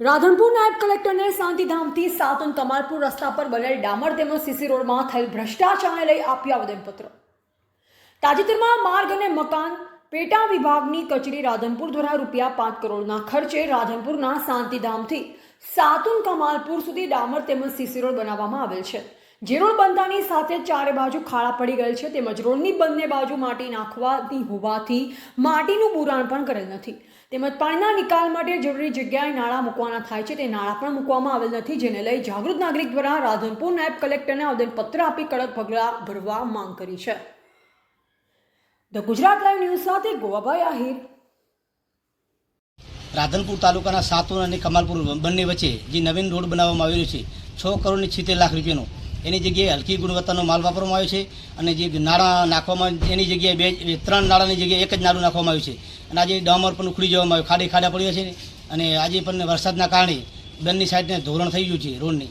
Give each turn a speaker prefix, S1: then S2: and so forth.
S1: રાધનપુર નાયબ કલેક્ટરને શાંતિધામથી સાતન કમાલપુર રસ્તા પર બનેલ ડામર તેમજ સીસી રોડમાં થયેલ ભ્રષ્ટાચારને લઈ આપ્યું આવેદનપત્ર. તાજેતરમાં માર્ગ અને મકાન પેટા વિભાગની કચેરી રાધનપુર દ્વારા રૂપિયા પાંચ કરોડના ખર્ચે રાધનપુરના શાંતિધામથી સાતુન કમાલપુર સુધી ડામર તેમજ સીસી રોડ બનાવવામાં આવેલ છે. જે રોડ બનતાની સાથે ચારે બાજુ ખાડા પડી ગયેલ છે, તેમજ રોડની બંને બાજુ માટી નાખવાની હોવાથી માટીનું બુરાણ પણ કરેલ નથી. તેમજ પાણીના નિકાલ માટે જરૂરી જગ્યાએ નાળા મૂકવાના થાય છે, તે નાળા પણ મૂકવામાં આવેલ નથી, જેને લઈ જાગૃત નાગરિક દ્વારા રાધનપુર નાયબ કલેક્ટરને આવેદનપત્ર આપી કડક પગલાં ભરવા માંગ કરી છે. ધ ગુજરાત લાઈવ ન્યૂઝ સાથે ગોવાભાઈ આહિર.
S2: રાધનપુર તાલુકાના સાતુન અને કમાલપુર બંને વચ્ચે જે નવીન રોડ બનાવવામાં આવેલો છે, છ કરોડની છિત્તેર લાખ રૂપિયાનો એની જગ્યાએ હલકી ગુણવત્તાનો માલ વાપરવામાં આવ્યો છે અને જે નાણાં નાખવામાં એની જગ્યાએ બે ત્રણ નાણાંની જગ્યાએ એક જ નાળું નાખવામાં આવ્યું છે. અને આજે ડામર પણ ઉખડી જવામાં આવ્યું, ખાડી ખાડા પડ્યા છે અને આજે પણ વરસાદના કારણે બંને સાઈડને ધોરણ થઈ ગયું છે રોડની.